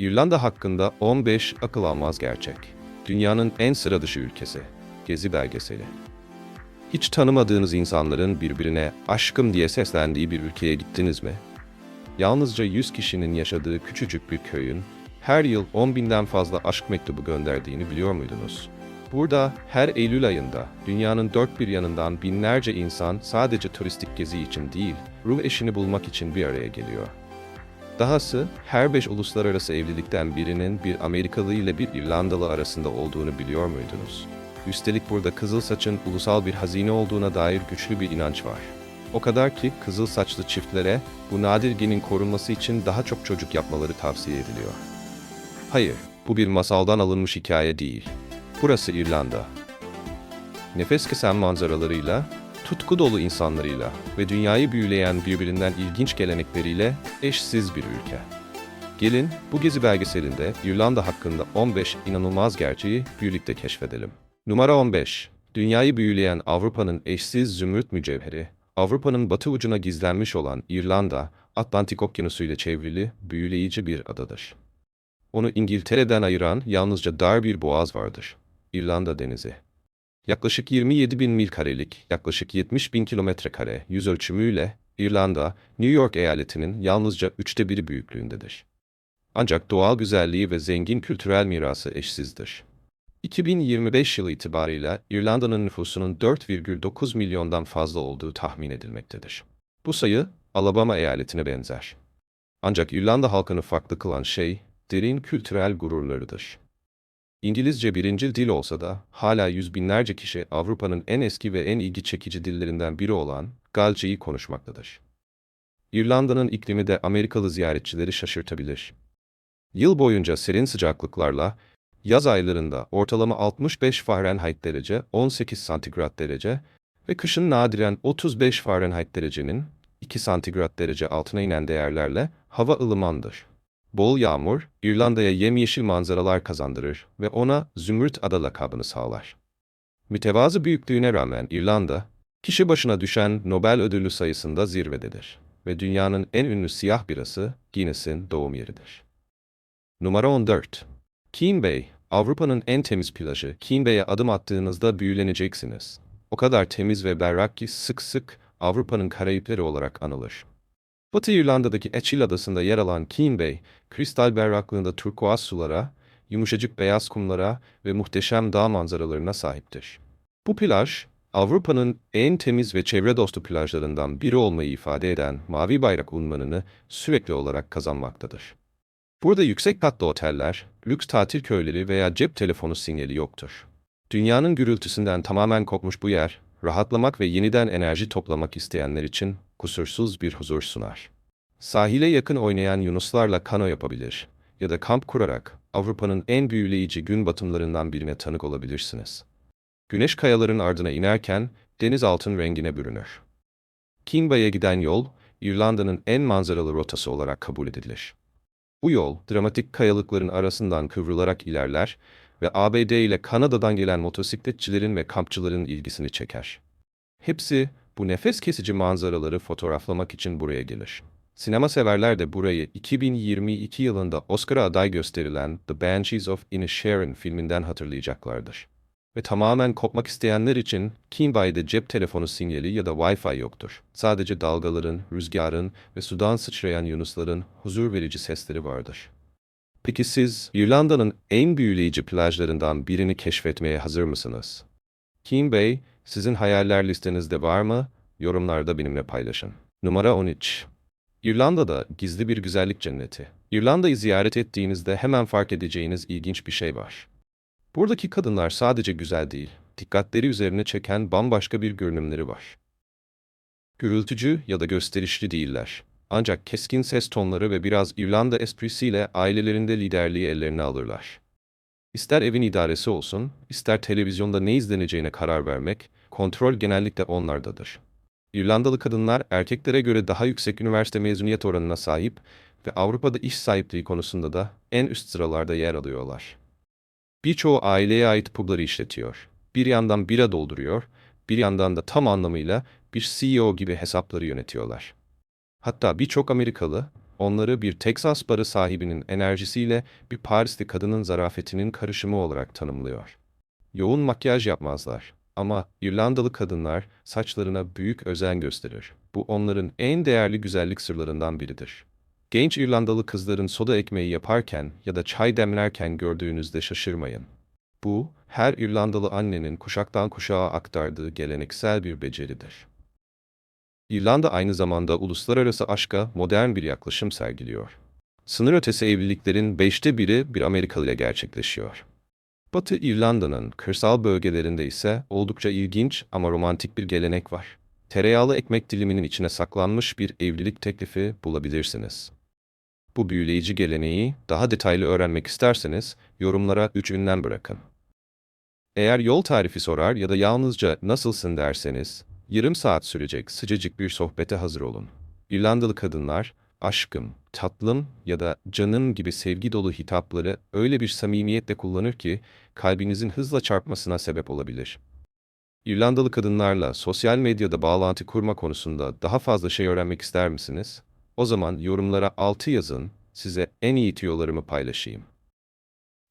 İrlanda hakkında 15 akıl almaz gerçek. Dünyanın en sıra dışı ülkesi. Gezi belgeseli. Hiç tanımadığınız insanların birbirine aşkım diye seslendiği bir ülkeye gittiniz mi? Yalnızca 100 kişinin yaşadığı küçücük bir köyün her yıl 10 binden fazla aşk mektubu gönderdiğini biliyor muydunuz? Burada her Eylül ayında dünyanın dört bir yanından binlerce insan sadece turistik gezi için değil, ruh eşini bulmak için bir araya geliyor. Dahası her beş uluslararası evlilikten birinin bir Amerikalı ile bir İrlandalı arasında olduğunu biliyor muydunuz? Üstelik burada kızıl saçın ulusal bir hazine olduğuna dair güçlü bir inanç var. O kadar ki kızıl saçlı çiftlere bu nadir genin korunması için daha çok çocuk yapmaları tavsiye ediliyor. Hayır, bu bir masaldan alınmış hikaye değil. Burası İrlanda. Nefes kesen manzaralarıyla, tutku dolu insanlarıyla ve dünyayı büyüleyen birbirinden ilginç gelenekleriyle eşsiz bir ülke. Gelin bu gezi belgeselinde İrlanda hakkında 15 inanılmaz gerçeği birlikte keşfedelim. Numara 15. Dünyayı büyüleyen Avrupa'nın eşsiz zümrüt mücevheri, Avrupa'nın batı ucuna gizlenmiş olan İrlanda, Atlantik Okyanusu ile çevrili büyüleyici bir adadır. Onu İngiltere'den ayıran yalnızca dar bir boğaz vardır. İrlanda Denizi. Yaklaşık 27 bin mil karelik, yaklaşık 70 bin kilometre kare yüz ölçümüyle İrlanda, New York eyaletinin yalnızca üçte biri büyüklüğündedir. Ancak doğal güzelliği ve zengin kültürel mirası eşsizdir. 2025 yılı itibarıyla İrlanda'nın nüfusunun 4,9 milyondan fazla olduğu tahmin edilmektedir. Bu sayı Alabama eyaletine benzer. Ancak İrlanda halkını farklı kılan şey derin kültürel gururlarıdır. İngilizce birinci dil olsa da hala yüz binlerce kişi Avrupa'nın en eski ve en ilgi çekici dillerinden biri olan Galce'yi konuşmaktadır. İrlanda'nın iklimi de Amerikalı ziyaretçileri şaşırtabilir. Yıl boyunca serin sıcaklıklarla, yaz aylarında ortalama 65 Fahrenheit derece, 18 santigrat derece ve kışın nadiren 35 Fahrenheit derecenin 2 santigrat derece altına inen değerlerle hava ılımandır. Bol yağmur, İrlanda'ya yemyeşil manzaralar kazandırır ve ona Zümrüt Ada lakabını sağlar. Mütevazı büyüklüğüne rağmen İrlanda, kişi başına düşen Nobel ödülü sayısında zirvededir ve dünyanın en ünlü siyah birası Guinness'in doğum yeridir. Numara 14. Keene Bay, Avrupa'nın en temiz plajı. Keene Bay'e adım attığınızda büyüleneceksiniz. O kadar temiz ve berrak ki sık sık Avrupa'nın Karayipleri olarak anılır. Batı İrlanda'daki Etchil Adası'nda yer alan Keene Bay, kristal berraklığında turkuaz sulara, yumuşacık beyaz kumlara ve muhteşem dağ manzaralarına sahiptir. Bu plaj, Avrupa'nın en temiz ve çevre dostu plajlarından biri olmayı ifade eden mavi bayrak unvanını sürekli olarak kazanmaktadır. Burada yüksek katlı oteller, lüks tatil köyleri veya cep telefonu sinyali yoktur. Dünyanın gürültüsünden tamamen kopmuş bu yer, rahatlamak ve yeniden enerji toplamak isteyenler için kusursuz bir huzur sunar. Sahile yakın oynayan yunuslarla kano yapabilir ya da kamp kurarak Avrupa'nın en büyüleyici gün batımlarından birine tanık olabilirsiniz. Güneş kayaların ardına inerken deniz altın rengine bürünür. Keene Bay'e giden yol, İrlanda'nın en manzaralı rotası olarak kabul edilir. Bu yol, dramatik kayalıkların arasından kıvrılarak ilerler ve ABD ile Kanada'dan gelen motosikletçilerin ve kampçıların ilgisini çeker. Hepsi bu nefes kesici manzaraları fotoğraflamak için buraya gelir. Sinema severler de burayı 2022 yılında Oscar'a aday gösterilen The Banshees of Inisherin filminden hatırlayacaklardır. Ve tamamen kopmak isteyenler için Keene Bay'de cep telefonu sinyali ya da Wi-Fi yoktur. Sadece dalgaların, rüzgarın ve sudan sıçrayan yunusların huzur verici sesleri vardır. Peki siz İrlanda'nın en büyüleyici plajlarından birini keşfetmeye hazır mısınız? Keene Bay, sizin hayaller listenizde var mı? Yorumlarda benimle paylaşın. Numara 13. İrlanda'da gizli bir güzellik cenneti. İrlanda'yı ziyaret ettiğinizde hemen fark edeceğiniz ilginç bir şey var. Buradaki kadınlar sadece güzel değil, dikkatleri üzerine çeken bambaşka bir görünümleri var. Gürültücü ya da gösterişli değiller. Ancak keskin ses tonları ve biraz İrlanda esprisiyle ailelerinde liderliği ellerine alırlar. İster evin idaresi olsun, ister televizyonda ne izleneceğine karar vermek, kontrol genellikle onlardadır. İrlandalı kadınlar erkeklere göre daha yüksek üniversite mezuniyet oranına sahip ve Avrupa'da iş sahipliği konusunda da en üst sıralarda yer alıyorlar. Birçoğu aileye ait pubları işletiyor. Bir yandan bira dolduruyor, bir yandan da tam anlamıyla bir CEO gibi hesapları yönetiyorlar. Hatta birçok Amerikalı onları bir Texas barı sahibinin enerjisiyle bir Parisli kadının zarafetinin karışımı olarak tanımlıyor. Yoğun makyaj yapmazlar ama İrlandalı kadınlar saçlarına büyük özen gösterir. Bu onların en değerli güzellik sırlarından biridir. Genç İrlandalı kızların soda ekmeği yaparken ya da çay demlerken gördüğünüzde şaşırmayın. Bu, her İrlandalı annenin kuşaktan kuşağa aktardığı geleneksel bir beceridir. İrlanda aynı zamanda uluslararası aşka modern bir yaklaşım sergiliyor. Sınır ötesi evliliklerin beşte biri bir Amerikalı ile gerçekleşiyor. Batı İrlanda'nın kırsal bölgelerinde ise oldukça ilginç ama romantik bir gelenek var. Tereyağlı ekmek diliminin içine saklanmış bir evlilik teklifi bulabilirsiniz. Bu büyüleyici geleneği daha detaylı öğrenmek isterseniz yorumlara üç ünlem bırakın. Eğer yol tarifi sorar ya da yalnızca nasılsın derseniz, yarım saat sürecek sıcacık bir sohbete hazır olun. İrlandalı kadınlar, aşkım, tatlım ya da canım gibi sevgi dolu hitapları öyle bir samimiyetle kullanır ki kalbinizin hızla çarpmasına sebep olabilir. İrlandalı kadınlarla sosyal medyada bağlantı kurma konusunda daha fazla şey öğrenmek ister misiniz? O zaman yorumlara 6 yazın, size en iyi tüyolarımı paylaşayım.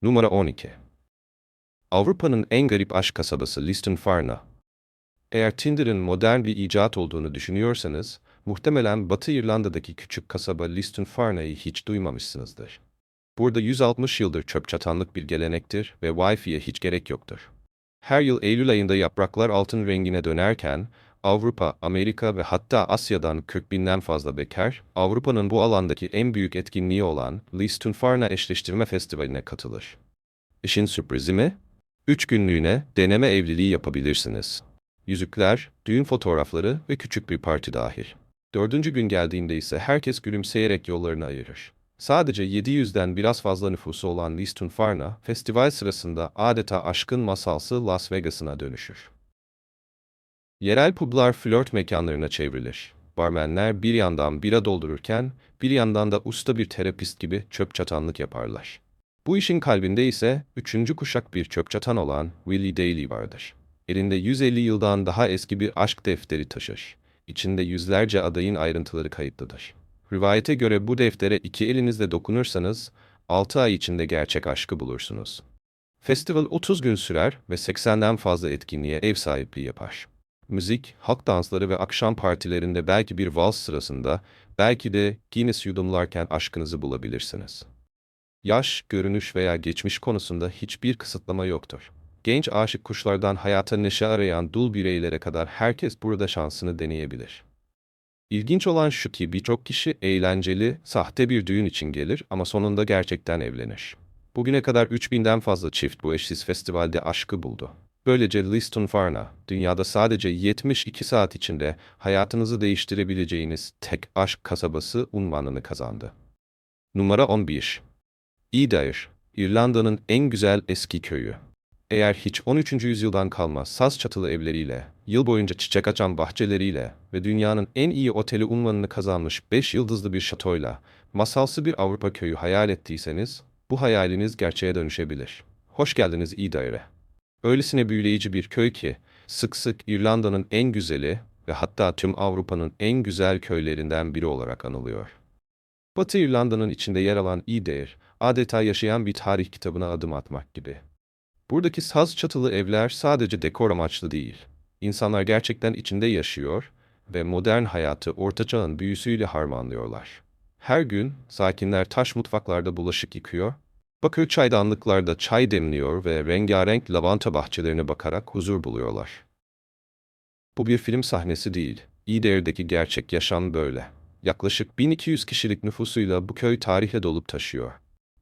Numara 12 Avrupa'nın en garip aşk kasabası Listonfarna. Eğer Tinder'ın modern bir icat olduğunu düşünüyorsanız, muhtemelen Batı İrlanda'daki küçük kasaba Listonfarna'yı hiç duymamışsınızdır. Burada 160 yıldır çöp çatanlık bir gelenektir ve Wi-Fi'ye hiç gerek yoktur. Her yıl Eylül ayında yapraklar altın rengine dönerken, Avrupa, Amerika ve hatta Asya'dan 40 binden fazla bekar, Avrupa'nın bu alandaki en büyük etkinliği olan Listonfarna Eşleştirme Festivali'ne katılır. İşin sürprizi mi? Üç günlüğüne deneme evliliği yapabilirsiniz. Yüzükler, düğün fotoğrafları ve küçük bir parti dahil. Dördüncü gün geldiğinde ise herkes gülümseyerek yollarını ayırır. Sadece 700'den biraz fazla nüfusu olan Listonfarna, festival sırasında adeta aşkın masalsı Las Vegas'ına dönüşür. Yerel publar flört mekanlarına çevrilir. Barmenler bir yandan bira doldururken, bir yandan da usta bir terapist gibi çöp çatanlık yaparlar. Bu işin kalbinde ise üçüncü kuşak bir çöp çatan olan Willie Daly vardır. Elinde 150 yıldan daha eski bir aşk defteri taşır. İçinde yüzlerce adayın ayrıntıları kayıtlıdır. Rivayete göre bu deftere iki elinizle dokunursanız 6 ay içinde gerçek aşkı bulursunuz. Festival 30 gün sürer ve 80'den fazla etkinliğe ev sahipliği yapar. Müzik, halk dansları ve akşam partilerinde belki bir vals sırasında, belki de Guinness yudumlarken aşkınızı bulabilirsiniz. Yaş, görünüş veya geçmiş konusunda hiçbir kısıtlama yoktur. Genç aşık kuşlardan hayata neşe arayan dul bireylere kadar herkes burada şansını deneyebilir. İlginç olan şu ki birçok kişi eğlenceli, sahte bir düğün için gelir ama sonunda gerçekten evlenir. Bugüne kadar 3000'den fazla çift bu eşsiz festivalde aşkı buldu. Böylece Listonfarna, dünyada sadece 72 saat içinde hayatınızı değiştirebileceğiniz tek aşk kasabası unvanını kazandı. Numara 11 Edair, İrlanda'nın en güzel eski köyü. Eğer hiç 13. yüzyıldan kalma saz çatılı evleriyle, yıl boyunca çiçek açan bahçeleriyle ve dünyanın en iyi oteli unvanını kazanmış 5 yıldızlı bir şatoyla, masalsı bir Avrupa köyü hayal ettiyseniz, bu hayaliniz gerçeğe dönüşebilir. Hoş geldiniz Edair'e. Öylesine büyüleyici bir köy ki, sık sık İrlanda'nın en güzeli ve hatta tüm Avrupa'nın en güzel köylerinden biri olarak anılıyor. Batı İrlanda'nın içinde yer alan Edair, adeta yaşayan bir tarih kitabına adım atmak gibi. Buradaki saz çatılı evler sadece dekor amaçlı değil. İnsanlar gerçekten içinde yaşıyor ve modern hayatı ortaçağın büyüsüyle harmanlıyorlar. Her gün sakinler taş mutfaklarda bulaşık yıkıyor, bakır çaydanlıklarda çay demliyor ve rengarenk lavanta bahçelerine bakarak huzur buluyorlar. Bu bir film sahnesi değil. İğdeir'deki gerçek yaşam böyle. Yaklaşık 1200 kişilik nüfusuyla bu köy tarihle dolup taşıyor.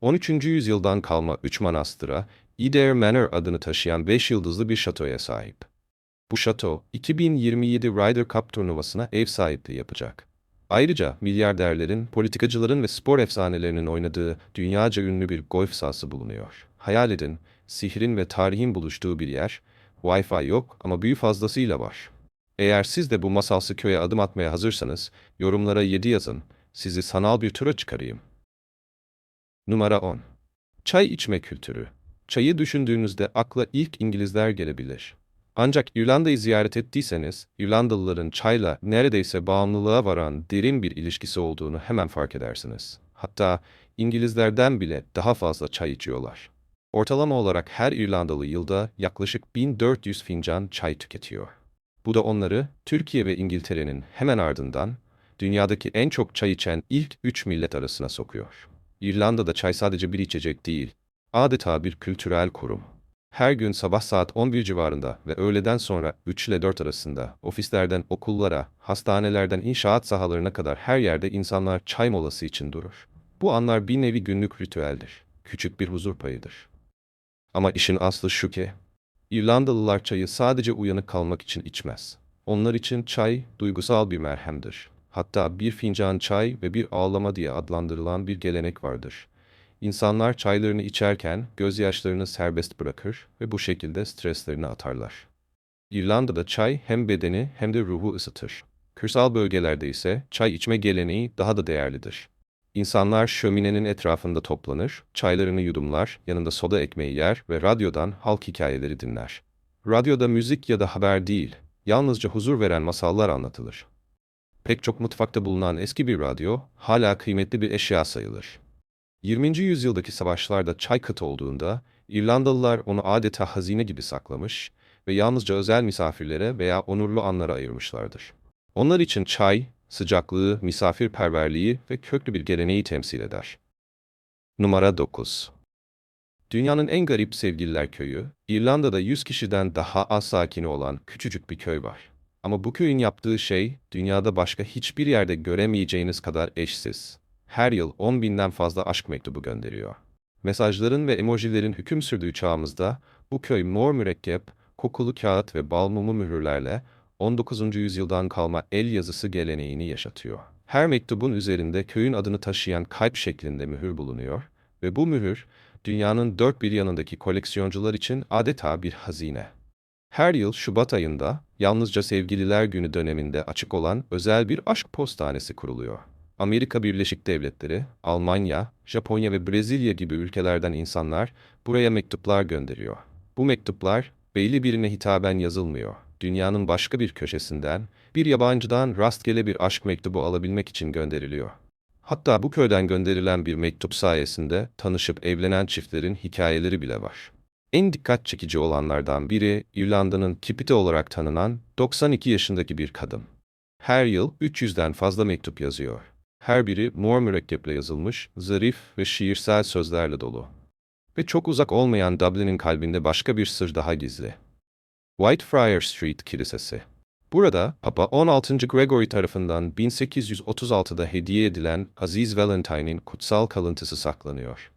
13. yüzyıldan kalma üç manastıra, Edair Manor adını taşıyan 5 yıldızlı bir şatoya sahip. Bu şato, 2027 Ryder Cup turnuvasına ev sahipliği yapacak. Ayrıca milyarderlerin, politikacıların ve spor efsanelerinin oynadığı dünyaca ünlü bir golf sahası bulunuyor. Hayal edin, sihrin ve tarihin buluştuğu bir yer, Wi-Fi yok ama büyü fazlasıyla var. Eğer siz de bu masalsı köye adım atmaya hazırsanız, yorumlara 7 yazın, sizi sanal bir tura çıkarayım. Numara 10. Çay içme kültürü. Çayı düşündüğünüzde akla ilk İngilizler gelebilir. Ancak İrlanda'yı ziyaret ettiyseniz, İrlandalıların çayla neredeyse bağımlılığa varan derin bir ilişkisi olduğunu hemen fark edersiniz. Hatta İngilizlerden bile daha fazla çay içiyorlar. Ortalama olarak her İrlandalı yılda yaklaşık 1400 fincan çay tüketiyor. Bu da onları Türkiye ve İngiltere'nin hemen ardından dünyadaki en çok çay içen ilk üç millet arasına sokuyor. İrlanda'da çay sadece bir içecek değil, adeta bir kültürel kurum. Her gün sabah saat 11 civarında ve öğleden sonra 3 ile 4 arasında ofislerden okullara, hastanelerden inşaat sahalarına kadar her yerde insanlar çay molası için durur. Bu anlar bir nevi günlük ritüeldir. Küçük bir huzur payıdır. Ama işin aslı şu ki, İrlandalılar çayı sadece uyanık kalmak için içmez. Onlar için çay duygusal bir merhemdir. Hatta bir fincan çay ve bir ağlama diye adlandırılan bir gelenek vardır. İnsanlar çaylarını içerken gözyaşlarını serbest bırakır ve bu şekilde streslerini atarlar. İrlanda'da çay hem bedeni hem de ruhu ısıtır. Kırsal bölgelerde ise çay içme geleneği daha da değerlidir. İnsanlar şöminenin etrafında toplanır, çaylarını yudumlar, yanında soda ekmeği yer ve radyodan halk hikayeleri dinler. Radyoda müzik ya da haber değil, yalnızca huzur veren masallar anlatılır. Pek çok mutfakta bulunan eski bir radyo hala kıymetli bir eşya sayılır. 20. yüzyıldaki savaşlarda çay kıt olduğunda İrlandalılar onu adeta hazine gibi saklamış ve yalnızca özel misafirlere veya onurlu anlara ayırmışlardır. Onlar için çay, sıcaklığı, misafirperverliği ve köklü bir geleneği temsil eder. Numara 9 Dünyanın en garip sevgililer köyü, İrlanda'da 100 kişiden daha az sakini olan küçücük bir köy var. Ama bu köyün yaptığı şey, dünyada başka hiçbir yerde göremeyeceğiniz kadar eşsiz. Her yıl 10 binden fazla aşk mektubu gönderiyor. Mesajların ve emojilerin hüküm sürdüğü çağımızda, bu köy mor mürekkep, kokulu kağıt ve bal mumu mühürlerle 19. yüzyıldan kalma el yazısı geleneğini yaşatıyor. Her mektubun üzerinde köyün adını taşıyan kalp şeklinde mühür bulunuyor ve bu mühür dünyanın dört bir yanındaki koleksiyoncular için adeta bir hazine. Her yıl Şubat ayında yalnızca Sevgililer Günü döneminde açık olan özel bir aşk postanesi kuruluyor. Amerika Birleşik Devletleri, Almanya, Japonya ve Brezilya gibi ülkelerden insanlar buraya mektuplar gönderiyor. Bu mektuplar belli birine hitaben yazılmıyor. Dünyanın başka bir köşesinden, bir yabancıdan rastgele bir aşk mektubu alabilmek için gönderiliyor. Hatta bu köyden gönderilen bir mektup sayesinde tanışıp evlenen çiftlerin hikayeleri bile var. En dikkat çekici olanlardan biri İrlanda'nın Kipiti olarak tanınan 92 yaşındaki bir kadın. Her yıl 300'den fazla mektup yazıyor. Her biri mor mürekkeple yazılmış, zarif ve şiirsel sözlerle dolu. Ve çok uzak olmayan Dublin'in kalbinde başka bir sır daha gizli. Whitefriars Street Kilisesi. Burada Papa 16. Gregory tarafından 1836'da hediye edilen Aziz Valentine'in kutsal kalıntısı saklanıyor.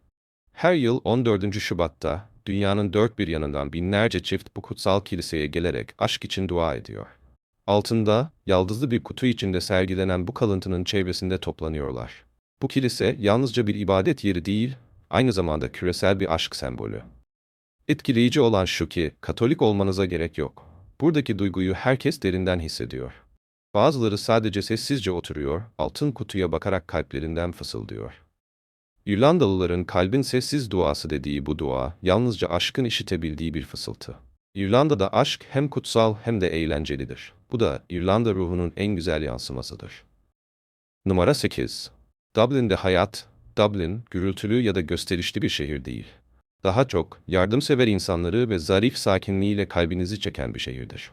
Her yıl 14. Şubat'ta dünyanın dört bir yanından binlerce çift bu kutsal kiliseye gelerek aşk için dua ediyor. Altında, yaldızlı bir kutu içinde sergilenen bu kalıntının çevresinde toplanıyorlar. Bu kilise yalnızca bir ibadet yeri değil, aynı zamanda küresel bir aşk sembolü. Etkileyici olan şu ki, Katolik olmanıza gerek yok. Buradaki duyguyu herkes derinden hissediyor. Bazıları sadece sessizce oturuyor, altın kutuya bakarak kalplerinden fısıldıyor. İrlandalıların kalbin sessiz duası dediği bu dua, yalnızca aşkın işitebildiği bir fısıltı. İrlanda'da aşk hem kutsal hem de eğlencelidir. Bu da İrlanda ruhunun en güzel yansımasıdır. Numara 8. Dublin'de hayat, Dublin, gürültülü ya da gösterişli bir şehir değil. Daha çok, yardımsever insanları ve zarif sakinliğiyle kalbinizi çeken bir şehirdir.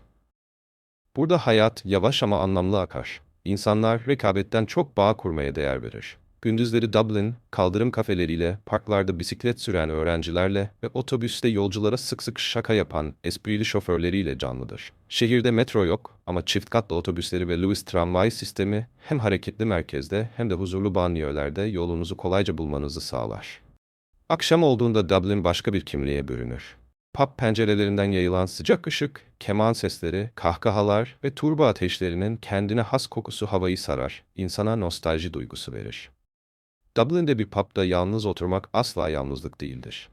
Burada hayat yavaş ama anlamlı akar. İnsanlar rekabetten çok bağ kurmaya değer verir. Gündüzleri Dublin, kaldırım kafeleriyle, parklarda bisiklet süren öğrencilerle ve otobüste yolculara sık sık şaka yapan esprili şoförleriyle canlıdır. Şehirde metro yok ama çift katlı otobüsleri ve Lewis tramvay sistemi hem hareketli merkezde hem de huzurlu banliyölerde yolunuzu kolayca bulmanızı sağlar. Akşam olduğunda Dublin başka bir kimliğe bürünür. Pub pencerelerinden yayılan sıcak ışık, keman sesleri, kahkahalar ve turba ateşlerinin kendine has kokusu havayı sarar, insana nostalji duygusu verir. Dublin'de bir pub'da yalnız oturmak asla yalnızlık değildir.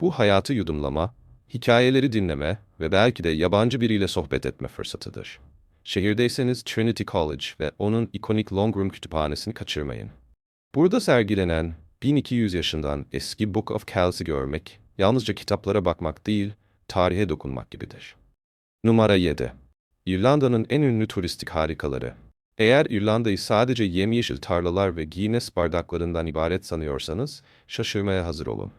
Bu hayatı yudumlama, hikayeleri dinleme ve belki de yabancı biriyle sohbet etme fırsatıdır. Şehirdeyseniz Trinity College ve onun ikonik Long Room kütüphanesini kaçırmayın. Burada sergilenen 1200 yaşından eski Book of Kels'i görmek, yalnızca kitaplara bakmak değil, tarihe dokunmak gibidir. Numara 7. İrlanda'nın en ünlü turistik harikaları. Eğer İrlanda'yı sadece yemyeşil tarlalar ve Guinness bardaklarından ibaret sanıyorsanız, şaşırmaya hazır olun.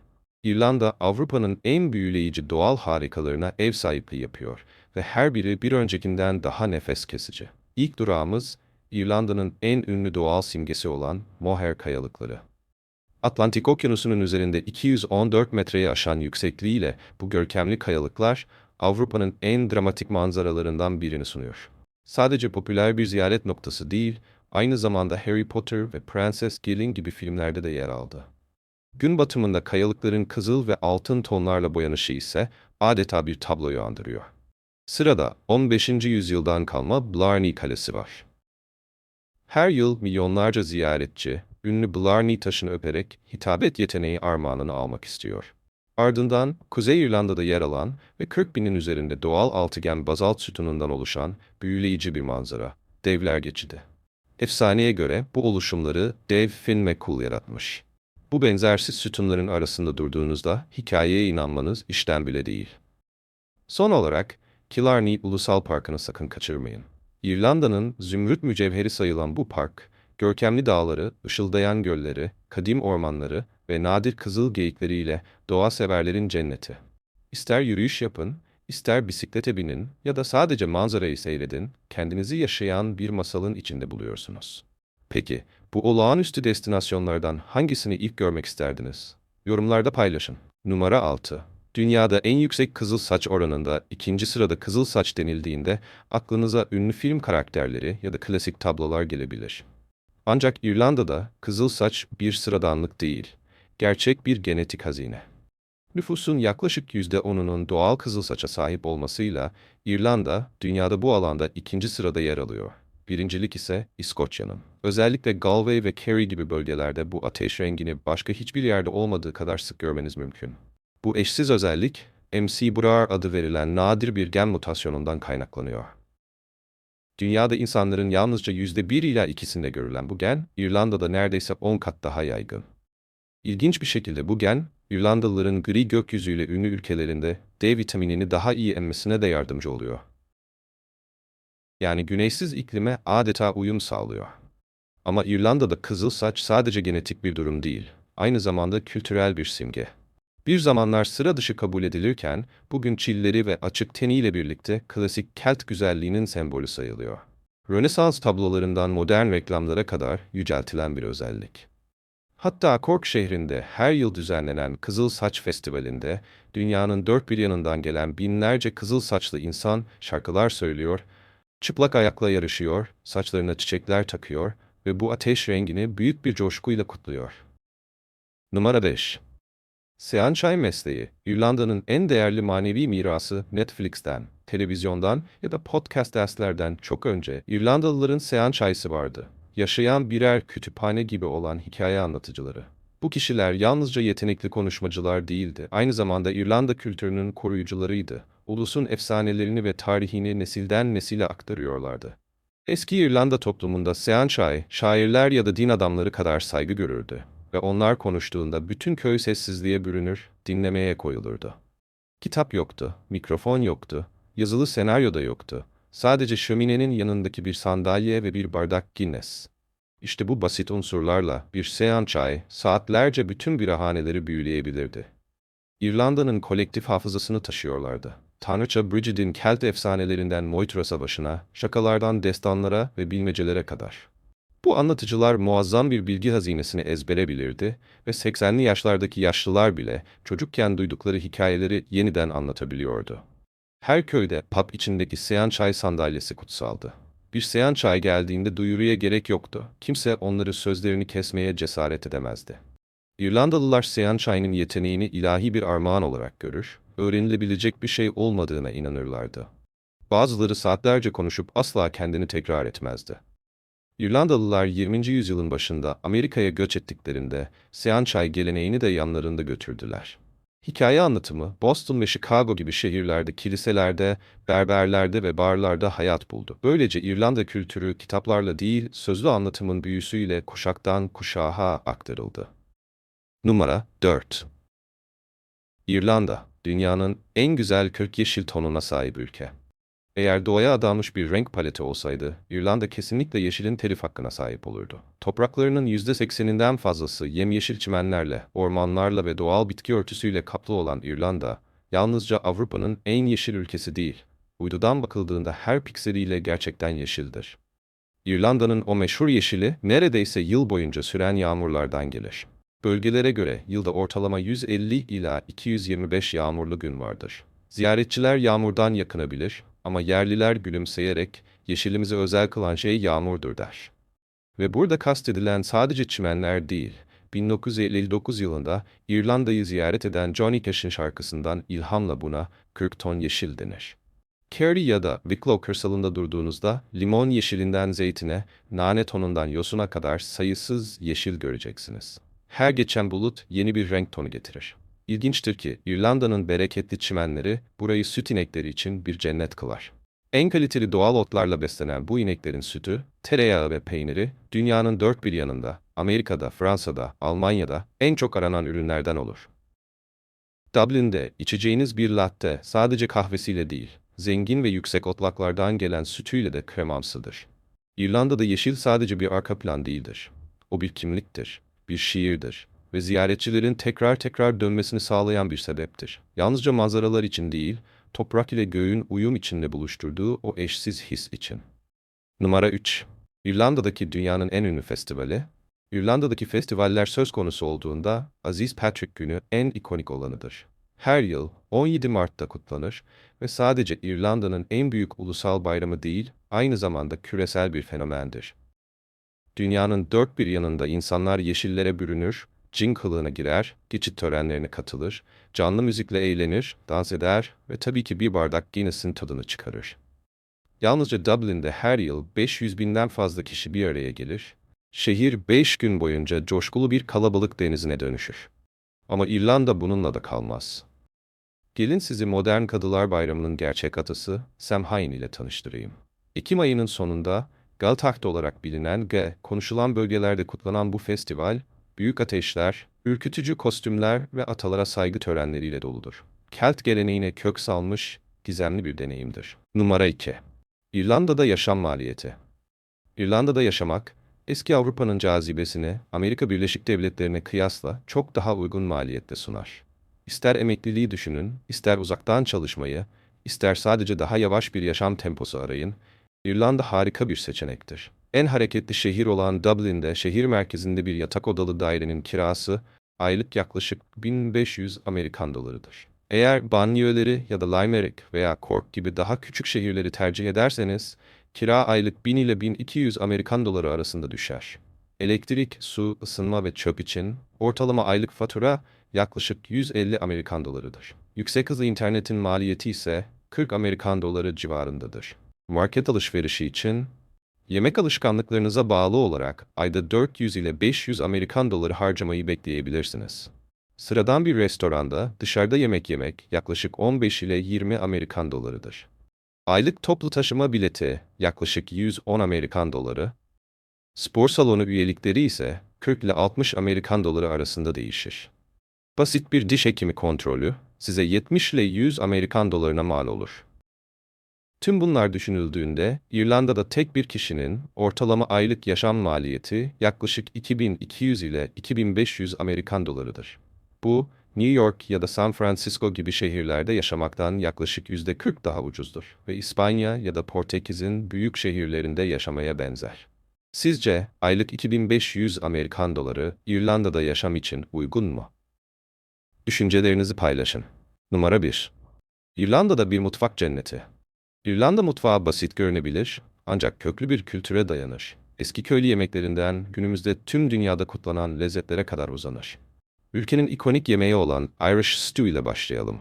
İrlanda, Avrupa'nın en büyüleyici doğal harikalarına ev sahipliği yapıyor ve her biri bir öncekinden daha nefes kesici. İlk durağımız, İrlanda'nın en ünlü doğal simgesi olan Moher Kayalıkları. Atlantik Okyanusu'nun üzerinde 214 metreyi aşan yüksekliğiyle bu görkemli kayalıklar, Avrupa'nın en dramatik manzaralarından birini sunuyor. Sadece popüler bir ziyaret noktası değil, aynı zamanda Harry Potter ve Prenses Gilling gibi filmlerde de yer aldı. Gün batımında kayalıkların kızıl ve altın tonlarla boyanışı ise adeta bir tabloyu andırıyor. Sırada 15. yüzyıldan kalma Blarney Kalesi var. Her yıl milyonlarca ziyaretçi, ünlü Blarney taşını öperek hitabet yeteneği armağanını almak istiyor. Ardından Kuzey İrlanda'da yer alan ve 40 binin üzerinde doğal altıgen bazalt sütunundan oluşan büyüleyici bir manzara, Devler Geçidi. Efsaneye göre bu oluşumları dev Finn McCool yaratmış. Bu benzersiz sütunların arasında durduğunuzda hikayeye inanmanız işten bile değil. Son olarak Killarney Ulusal Parkı'nı sakın kaçırmayın. İrlanda'nın zümrüt mücevheri sayılan bu park, görkemli dağları, ışıldayan gölleri, kadim ormanları ve nadir kızıl geyikleriyle doğa severlerin cenneti. İster yürüyüş yapın, ister bisiklete binin ya da sadece manzarayı seyredin, kendinizi yaşayan bir masalın içinde buluyorsunuz. Peki, bu olağanüstü destinasyonlardan hangisini ilk görmek isterdiniz? Yorumlarda paylaşın. Numara 6. Dünyada en yüksek kızıl saç oranında ikinci sırada kızıl saç denildiğinde aklınıza ünlü film karakterleri ya da klasik tablolar gelebilir. Ancak İrlanda'da kızıl saç bir sıradanlık değil, gerçek bir genetik hazine. Nüfusun yaklaşık %10'unun doğal kızıl saça sahip olmasıyla İrlanda dünyada bu alanda ikinci sırada yer alıyor. Birincilik ise İskoçya'nın. Özellikle Galway ve Kerry gibi bölgelerde bu ateş rengini başka hiçbir yerde olmadığı kadar sık görmeniz mümkün. Bu eşsiz özellik, MC Brar adı verilen nadir bir gen mutasyonundan kaynaklanıyor. Dünyada insanların yalnızca %1 ila ikisinde görülen bu gen, İrlanda'da neredeyse 10 kat daha yaygın. İlginç bir şekilde bu gen, İrlandalıların gri gökyüzüyle ünlü ülkelerinde D vitaminini daha iyi emmesine de yardımcı oluyor. Yani güneysiz iklime adeta uyum sağlıyor. Ama İrlanda'da kızıl saç sadece genetik bir durum değil, aynı zamanda kültürel bir simge. Bir zamanlar sıra dışı kabul edilirken, bugün çilleri ve açık teniyle birlikte klasik Kelt güzelliğinin sembolü sayılıyor. Rönesans tablolarından modern reklamlara kadar yüceltilen bir özellik. Hatta Cork şehrinde her yıl düzenlenen Kızıl Saç Festivali'nde dünyanın dört bir yanından gelen binlerce kızıl saçlı insan şarkılar söylüyor, çıplak ayakla yarışıyor, saçlarına çiçekler takıyor ve bu ateş rengini büyük bir coşkuyla kutluyor. Numara 5 Sean Çay mesleği, İrlanda'nın en değerli manevi mirası Netflix'ten, televizyondan ya da podcast derslerden çok önce İrlandalıların Sean Çay'sı vardı. Yaşayan birer kütüphane gibi olan hikaye anlatıcıları. Bu kişiler yalnızca yetenekli konuşmacılar değildi, aynı zamanda İrlanda kültürünün koruyucularıydı. Ulusun efsanelerini ve tarihini nesilden nesile aktarıyorlardı. Eski İrlanda toplumunda Sean şairler ya da din adamları kadar saygı görürdü ve onlar konuştuğunda bütün köy sessizliğe bürünür, dinlemeye koyulurdu. Kitap yoktu, mikrofon yoktu, yazılı senaryo da yoktu. Sadece şöminenin yanındaki bir sandalye ve bir bardak Guinness. İşte bu basit unsurlarla bir sean çay saatlerce bütün birahaneleri büyüleyebilirdi. İrlanda'nın kolektif hafızasını taşıyorlardı. Tanrıça Brigid'in Kelt efsanelerinden Moytra Savaşı'na, şakalardan destanlara ve bilmecelere kadar. Bu anlatıcılar muazzam bir bilgi hazinesini ezbere ve 80'li yaşlardaki yaşlılar bile çocukken duydukları hikayeleri yeniden anlatabiliyordu. Her köyde pub içindeki seyan çay sandalyesi kutsaldı. Bir seyan çay geldiğinde duyuruya gerek yoktu. Kimse onları sözlerini kesmeye cesaret edemezdi. İrlandalılar seyan çayının yeteneğini ilahi bir armağan olarak görür, öğrenilebilecek bir şey olmadığına inanırlardı. Bazıları saatlerce konuşup asla kendini tekrar etmezdi. İrlandalılar 20. yüzyılın başında Amerika'ya göç ettiklerinde sean çay geleneğini de yanlarında götürdüler. Hikaye anlatımı Boston ve Chicago gibi şehirlerde, kiliselerde, berberlerde ve barlarda hayat buldu. Böylece İrlanda kültürü kitaplarla değil, sözlü anlatımın büyüsüyle kuşaktan kuşağa aktarıldı. Numara 4 İrlanda, dünyanın en güzel kök yeşil tonuna sahip ülke. Eğer doğaya adanmış bir renk paleti olsaydı, İrlanda kesinlikle yeşilin telif hakkına sahip olurdu. Topraklarının %80'inden fazlası yemyeşil çimenlerle, ormanlarla ve doğal bitki örtüsüyle kaplı olan İrlanda, yalnızca Avrupa'nın en yeşil ülkesi değil, uydudan bakıldığında her pikseliyle gerçekten yeşildir. İrlanda'nın o meşhur yeşili neredeyse yıl boyunca süren yağmurlardan gelir. Bölgelere göre yılda ortalama 150 ila 225 yağmurlu gün vardır. Ziyaretçiler yağmurdan yakınabilir ama yerliler gülümseyerek yeşilimizi özel kılan şey yağmurdur der. Ve burada kastedilen sadece çimenler değil, 1959 yılında İrlanda'yı ziyaret eden Johnny Cash'in şarkısından ilhamla buna 40 ton yeşil denir. Kerry ya da Wicklow kırsalında durduğunuzda limon yeşilinden zeytine, nane tonundan yosuna kadar sayısız yeşil göreceksiniz. Her geçen bulut yeni bir renk tonu getirir. İlginçtir ki İrlanda'nın bereketli çimenleri burayı süt inekleri için bir cennet kılar. En kaliteli doğal otlarla beslenen bu ineklerin sütü, tereyağı ve peyniri dünyanın dört bir yanında, Amerika'da, Fransa'da, Almanya'da en çok aranan ürünlerden olur. Dublin'de içeceğiniz bir latte sadece kahvesiyle değil, zengin ve yüksek otlaklardan gelen sütüyle de kremamsıdır. İrlanda'da yeşil sadece bir arka plan değildir. O bir kimliktir, bir şiirdir ve ziyaretçilerin tekrar tekrar dönmesini sağlayan bir sebeptir. Yalnızca manzaralar için değil, toprak ile göğün uyum içinde buluşturduğu o eşsiz his için. Numara 3. İrlanda'daki dünyanın en ünlü festivali, İrlanda'daki festivaller söz konusu olduğunda Aziz Patrick Günü en ikonik olanıdır. Her yıl 17 Mart'ta kutlanır ve sadece İrlanda'nın en büyük ulusal bayramı değil, aynı zamanda küresel bir fenomendir. Dünyanın dört bir yanında insanlar yeşillere bürünür, cin kılığına girer, geçit törenlerine katılır, canlı müzikle eğlenir, dans eder ve tabii ki bir bardak Guinness'in tadını çıkarır. Yalnızca Dublin'de her yıl 500 binden fazla kişi bir araya gelir. Şehir 5 gün boyunca coşkulu bir kalabalık denizine dönüşür. Ama İrlanda bununla da kalmaz. Gelin sizi Modern Kadılar Bayramı'nın gerçek atısı Samhain ile tanıştırayım. Ekim ayının sonunda Galtacht olarak bilinen G konuşulan bölgelerde kutlanan bu festival, büyük ateşler, ürkütücü kostümler ve atalara saygı törenleriyle doludur. Kelt geleneğine kök salmış, gizemli bir deneyimdir. Numara 2. İrlanda'da yaşam maliyeti. İrlanda'da yaşamak, eski Avrupa'nın cazibesini Amerika Birleşik Devletleri'ne kıyasla çok daha uygun maliyette sunar. İster emekliliği düşünün, ister uzaktan çalışmayı, ister sadece daha yavaş bir yaşam temposu arayın, İrlanda harika bir seçenektir. En hareketli şehir olan Dublin'de şehir merkezinde bir yatak odalı dairenin kirası aylık yaklaşık 1500 Amerikan dolarıdır. Eğer banliyöleri ya da Limerick veya Cork gibi daha küçük şehirleri tercih ederseniz, kira aylık 1000 ile 1200 Amerikan doları arasında düşer. Elektrik, su, ısınma ve çöp için ortalama aylık fatura yaklaşık 150 Amerikan dolarıdır. Yüksek hızlı internetin maliyeti ise 40 Amerikan doları civarındadır. Market alışverişi için yemek alışkanlıklarınıza bağlı olarak ayda 400 ile 500 Amerikan doları harcamayı bekleyebilirsiniz. Sıradan bir restoranda dışarıda yemek yemek yaklaşık 15 ile 20 Amerikan dolarıdır. Aylık toplu taşıma bileti yaklaşık 110 Amerikan doları, spor salonu üyelikleri ise 40 ile 60 Amerikan doları arasında değişir. Basit bir diş hekimi kontrolü size 70 ile 100 Amerikan dolarına mal olur. Tüm bunlar düşünüldüğünde İrlanda'da tek bir kişinin ortalama aylık yaşam maliyeti yaklaşık 2200 ile 2500 Amerikan dolarıdır. Bu, New York ya da San Francisco gibi şehirlerde yaşamaktan yaklaşık %40 daha ucuzdur ve İspanya ya da Portekiz'in büyük şehirlerinde yaşamaya benzer. Sizce aylık 2500 Amerikan doları İrlanda'da yaşam için uygun mu? Düşüncelerinizi paylaşın. Numara 1. İrlanda'da bir mutfak cenneti. İrlanda mutfağı basit görünebilir ancak köklü bir kültüre dayanır. Eski köylü yemeklerinden günümüzde tüm dünyada kutlanan lezzetlere kadar uzanır. Ülkenin ikonik yemeği olan Irish Stew ile başlayalım.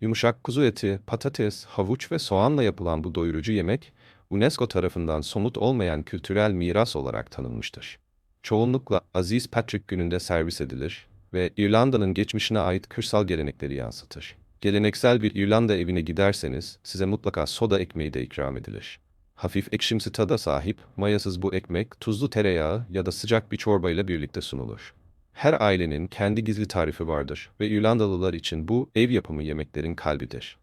Yumuşak kuzu eti, patates, havuç ve soğanla yapılan bu doyurucu yemek, UNESCO tarafından somut olmayan kültürel miras olarak tanınmıştır. Çoğunlukla Aziz Patrick gününde servis edilir ve İrlanda'nın geçmişine ait kırsal gelenekleri yansıtır. Geleneksel bir İrlanda evine giderseniz size mutlaka soda ekmeği de ikram edilir. Hafif ekşimsi tada sahip, mayasız bu ekmek tuzlu tereyağı ya da sıcak bir çorba ile birlikte sunulur. Her ailenin kendi gizli tarifi vardır ve İrlandalılar için bu ev yapımı yemeklerin kalbidir.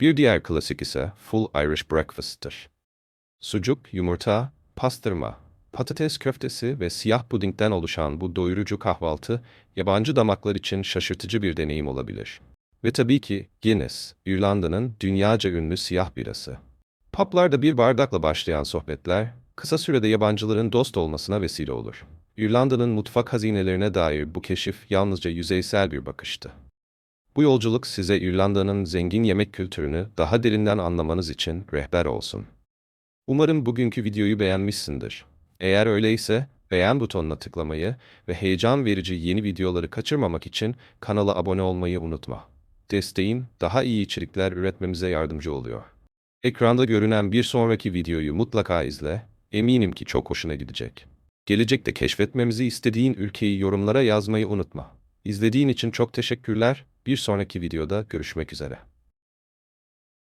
Bir diğer klasik ise Full Irish Breakfast'tır. Sucuk, yumurta, pastırma, patates köftesi ve siyah pudingden oluşan bu doyurucu kahvaltı, yabancı damaklar için şaşırtıcı bir deneyim olabilir. Ve tabii ki Guinness, İrlanda'nın dünyaca ünlü siyah birası. Publarda bir bardakla başlayan sohbetler, kısa sürede yabancıların dost olmasına vesile olur. İrlanda'nın mutfak hazinelerine dair bu keşif yalnızca yüzeysel bir bakıştı. Bu yolculuk size İrlanda'nın zengin yemek kültürünü daha derinden anlamanız için rehber olsun. Umarım bugünkü videoyu beğenmişsindir. Eğer öyleyse beğen butonuna tıklamayı ve heyecan verici yeni videoları kaçırmamak için kanala abone olmayı unutma. Desteğin daha iyi içerikler üretmemize yardımcı oluyor. Ekranda görünen bir sonraki videoyu mutlaka izle, eminim ki çok hoşuna gidecek. Gelecekte keşfetmemizi istediğin ülkeyi yorumlara yazmayı unutma. İzlediğin için çok teşekkürler. Bir sonraki videoda görüşmek üzere.